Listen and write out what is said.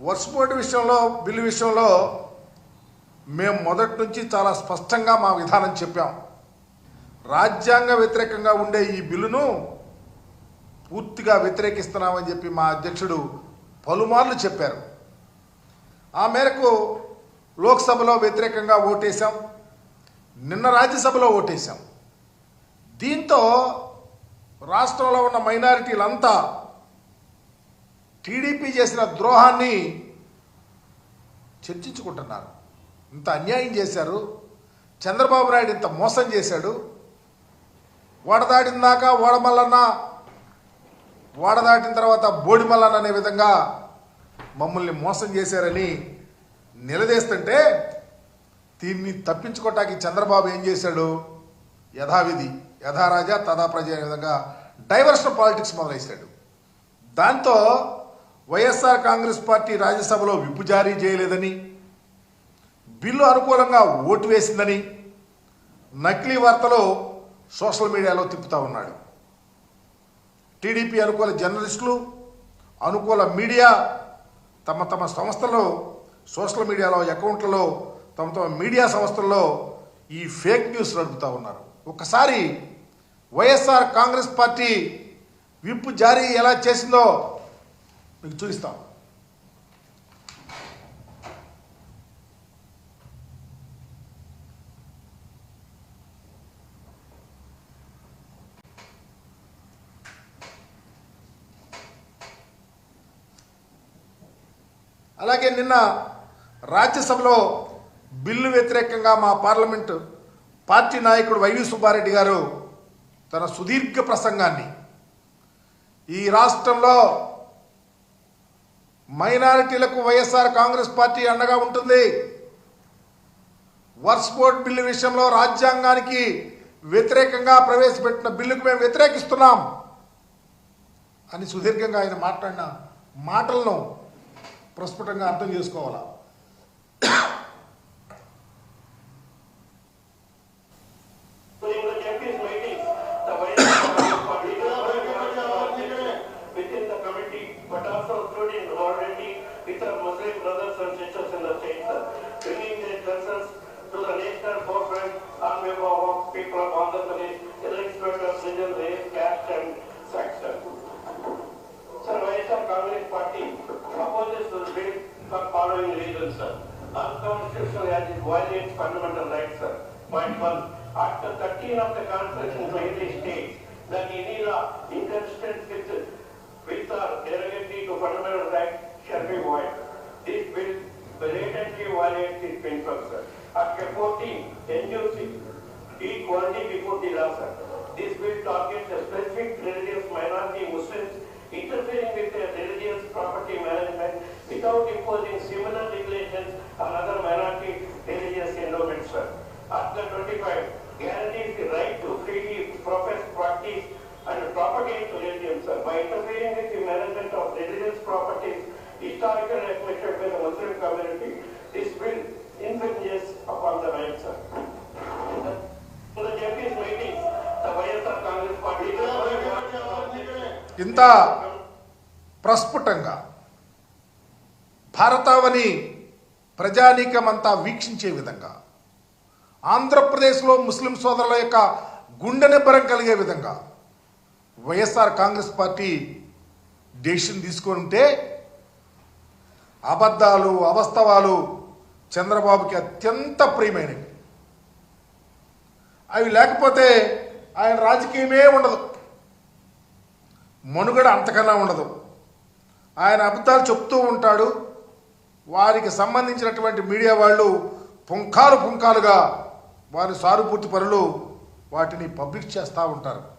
వర్షపోటు విషయంలో బిల్లు విషయంలో మేము మొదటి నుంచి చాలా స్పష్టంగా మా విధానం చెప్పాం. రాజ్యాంగ వ్యతిరేకంగా ఉండే ఈ బిల్లును పూర్తిగా వ్యతిరేకిస్తున్నామని చెప్పి మా అధ్యక్షుడు పలుమార్లు చెప్పారు. ఆ మేరకు లోక్సభలో వ్యతిరేకంగా ఓటేశాం. నిన్న రాజ్యసభలో ఓటేశాం. దీంతో రాష్ట్రంలో ఉన్న మైనారిటీలంతా టీడీపీ చేసిన ద్రోహాన్ని చర్చించుకుంటున్నారు. ఇంత అన్యాయం చేశారు. చంద్రబాబు నాయుడు ఇంత మోసం చేశాడు. ఓడదాటిన ఓడమల్లన్న ఓడదాటిన తర్వాత బోడిమల్లన్న అనే విధంగా మమ్మల్ని మోసం చేశారని నిలదీస్తుంటే దీన్ని తప్పించుకోవటానికి చంద్రబాబు ఏం చేశాడు? యథావిధి యథారాజా తథా ప్రజ అనే విధంగా డైవర్షన్ పాలిటిక్స్ మొదలైశాడు. దాంతో వైఎస్ఆర్ కాంగ్రెస్ పార్టీ రాజ్యసభలో విప్పు జారీ చేయలేదని బిల్లు అనుకూలంగా ఓటు వేసిందని నకిలీ వార్తలు సోషల్ మీడియాలో తిప్పుతా ఉన్నాడు. టీడీపీ అనుకూల జర్నలిస్టులు అనుకూల మీడియా తమ తమ సంస్థల్లో సోషల్ మీడియాలో అకౌంట్లలో తమ తమ మీడియా సంస్థల్లో ఈ ఫేక్ న్యూస్ నడుపుతూ ఉన్నారు. ఒకసారి వైఎస్ఆర్ కాంగ్రెస్ పార్టీ విప్పు జారీ ఎలా చేసిందో మీకు చూపిస్తాం అలాగే నిన్న రాజ్యసభలో బిల్లు వ్యతిరేకంగా మా పార్లమెంట్ పార్టీ నాయకుడు వైవి సుబ్బారెడ్డి గారు తన సుదీర్ఘ ప్రసంగాన్ని ఈ రాష్ట్రంలో మైనారిటీలకు వైఎస్ఆర్ కాంగ్రెస్ పార్టీ అండగా ఉంటుంది. వర్స్ బిల్లు విషయంలో రాజ్యాంగానికి వ్యతిరేకంగా ప్రవేశపెట్టిన బిల్లుకు మేము వ్యతిరేకిస్తున్నాం అని సుదీర్ఘంగా ఆయన మాట్లాడిన మాటలను ప్రస్ఫుటంగా అర్థం చేసుకోవాలా? Including already with our Muslim brothers and sisters in the state, bringing their concerns to the national forefront on behalf of people of Andhra Pradesh, irrespective of religion, race, caste and sex. sir. Sir, YSR Congress Party opposes the bill for following reasons, sir. Unconstitutional as it violates fundamental rights, sir. Point one, Article thirteen of the Constitution clearly states that any law inconsistent with, with or derogatory to fundamental rights shall be void. This bill this principle, sir. Article fourteen, NUC, equality before the law, sir. This bill targets a specific religious minority Muslims interfering with their religious property management without imposing similar regulations on other minority religious endowments. Article twenty-five guarantees the right to freely profess, practice, and propagate religion, sir. By interfering with the management of religious properties historically admitted by the Muslim community, this bill infringes upon the right, sir. The meetings, the YSR Congress Party. ఇంత ప్రస్ఫుటంగా భారతావని ప్రజానీకమంతా వీక్షించే విధంగా ఆంధ్రప్రదేశ్లో ముస్లిం సోదరుల యొక్క గుండె నిబ్బరం కలిగే విధంగా వైఎస్ఆర్ కాంగ్రెస్ పార్టీ డెసిషన్ తీసుకొని ఉంటే అబద్ధాలు అవస్తవాలు చంద్రబాబుకి అత్యంత ప్రియమైనవి. అవి లేకపోతే ఆయన రాజకీయమే ఉండదు. మనుగడ అంతకన్నా ఉండదు. ఆయన అబద్ధాలు చెప్తూ ఉంటాడు. వారికి సంబంధించినటువంటి మీడియా వాళ్ళు పుంఖాలు పుంఖాలుగా వారి సానుభూతి పనులు వాటిని పబ్లిష్ చేస్తూ ఉంటారు.